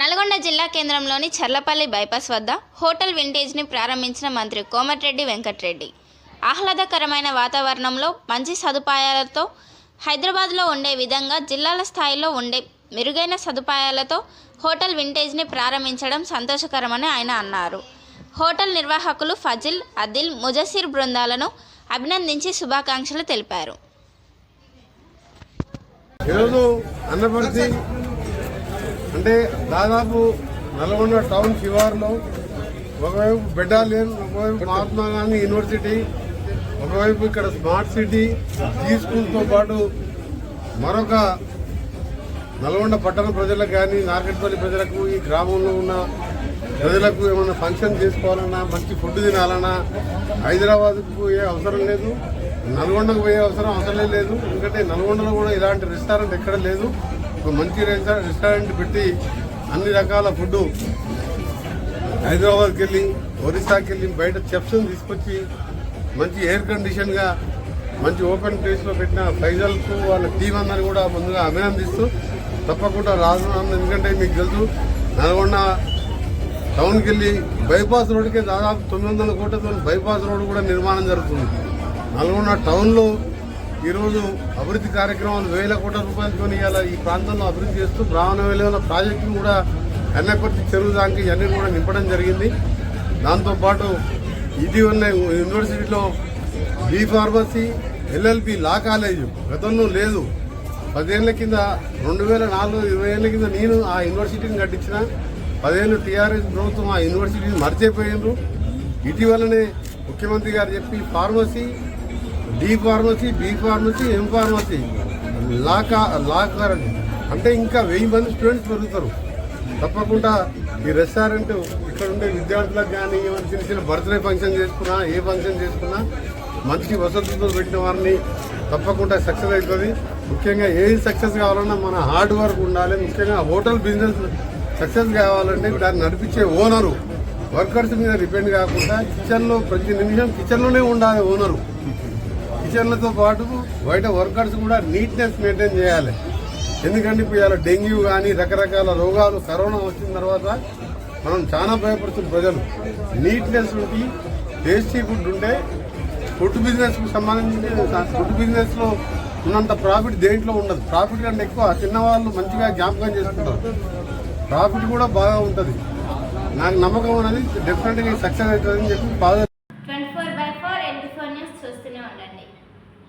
నల్గొండ జిల్లా కేంద్రంలోని చర్లపల్లి బైపాస్ వద్ద హోటల్ వింటేజ్ని ప్రారంభించిన మంత్రి కోమటిరెడ్డి వెంకటరెడ్డి. ఆహ్లాదకరమైన వాతావరణంలో మంచి సదుపాయాలతో హైదరాబాద్లో ఉండే విధంగా జిల్లాల స్థాయిలో ఉండే మెరుగైన సదుపాయాలతో హోటల్ వింటేజ్ని ప్రారంభించడం సంతోషకరమని ఆయన అన్నారు. హోటల్ నిర్వాహకులు ఫజిల్ అదిల్ ముజసిర్ బృందాలను అభినందించి శుభాకాంక్షలు తెలిపారు. ఈరోజు అన్నపర్తి అంటే దాదాపు నల్గొండ టౌన్ శివార్లో ఒకవైపు బెటాలియన్ ఒకవైపు మహాత్మా గాంధీ యూనివర్సిటీ ఒకవైపు ఇక్కడ స్మార్ట్ సిటీ జీ స్కూల్తో పాటు మరొక నల్గొండ పట్టణ ప్రజలకు కానీ నార్కెట్పల్లి ప్రజలకు ఈ గ్రామంలో ఉన్న ప్రజలకు ఏమైనా ఫంక్షన్ చేసుకోవాలన్నా మంచి ఫుడ్ తినాలన్నా హైదరాబాద్కు ఏ అవసరం లేదు. నల్గొండకు పోయే అవసరం అవసరం లేదు. ఎందుకంటే నల్గొండలో కూడా ఇలాంటి రెస్టారెంట్ ఎక్కడ లేదు. ఒక మంచి రెస్టారెంట్ పెట్టి అన్ని రకాల ఫుడ్ హైదరాబాద్కి వెళ్ళి ఒరిస్సాకి వెళ్ళి బయట చెప్స్ని తీసుకొచ్చి మంచి ఎయిర్ కండిషన్గా మంచి ఓపెన్ ప్లేస్లో పెట్టిన ఫైజల్కు వాళ్ళ టీం అందరిని కూడా ముందుగా అభినందిస్తూ తప్పకుండా రాజు ఎందుకంటే మీకు తెలుసు నల్గొండ టౌన్కి వెళ్ళి బైపాస్ రోడ్డుకే దాదాపు తొమ్మిది వందల కోట్లతో బైపాస్ రోడ్డు కూడా నిర్మాణం జరుగుతుంది. నల్గొండ టౌన్లో ఈరోజు అభివృద్ధి కార్యక్రమాలు వేల కోట్ల రూపాయలతో ఇవాళ ఈ ప్రాంతంలో అభివృద్ధి చేస్తూ బ్రాహ్మణ ప్రాజెక్టును కూడా కన్నెపర్తి చెరువు దానికి ఇవన్నీ కూడా నింపడం జరిగింది. దాంతోపాటు ఇటీవల యూనివర్సిటీలో B pharmacy LLB law college గతంలో లేదు. పదేళ్ళ కింద రెండు వేల నాలుగు ఇరవై ఏళ్ళ కింద నేను ఆ యూనివర్సిటీని కట్టించిన. పదేళ్ళు టీఆర్ఎస్ ప్రభుత్వం ఆ యూనివర్సిటీని మర్చిపోయినారు. ఇటీవలనే ముఖ్యమంత్రి గారు చెప్పి pharmacy D pharmacy B pharmacy M pharmacy law కా లా కాలేజ్ అంటే ఇంకా వెయ్యి మంది స్టూడెంట్స్ పెరుగుతారు. తప్పకుండా ఈ రెస్టారెంట్ ఇక్కడ ఉండే విద్యార్థులకు కానీ ఏమైనా చిన్న చిన్న బర్త్డే ఫంక్షన్ చేసుకున్నా ఏ ఫంక్షన్ చేసుకున్నా మంచి వసతులతో పెట్టిన వారిని తప్పకుండా సక్సెస్ అవుతుంది. ముఖ్యంగా ఏది సక్సెస్ కావాలన్నా మన హార్డ్ వర్క్ ఉండాలి. ముఖ్యంగా హోటల్ బిజినెస్ సక్సెస్ కావాలంటే దాన్ని నడిపించే ఓనరు. వర్కర్స్ మీద డిపెండ్ కాకుండా కిచెన్లో ప్రతి నిమిషం కిచెన్లోనే ఉండాలి ఓనరు. టీచర్లతో పాటు బయట వర్కర్స్ కూడా నీట్నెస్ మెయింటైన్ చేయాలి. ఎందుకంటే ఇప్పుడు ఇలా డెంగ్యూ కానీ రకరకాల రోగాలు కరోనా వచ్చిన తర్వాత మనం చాలా భయపడుతున్న ప్రజలు. నీట్నెస్ ఉండి టేస్టీ ఫుడ్ ఉంటే ఫుడ్ బిజినెస్కి సంబంధించిన సంబంధించి ఫుడ్ బిజినెస్లో ఉన్నంత ప్రాఫిట్ దేంట్లో ఉండదు. ప్రాఫిట్ కంటే ఎక్కువ చిన్నవాళ్ళు మంచిగా జ్ఞాపకం చేసుకుంటారు. ప్రాఫిట్ కూడా బాగా ఉంటుంది. నాకు నమ్మకం అనేది డెఫినెట్గా సక్సెస్ అవుతుందని చెప్పి బాగా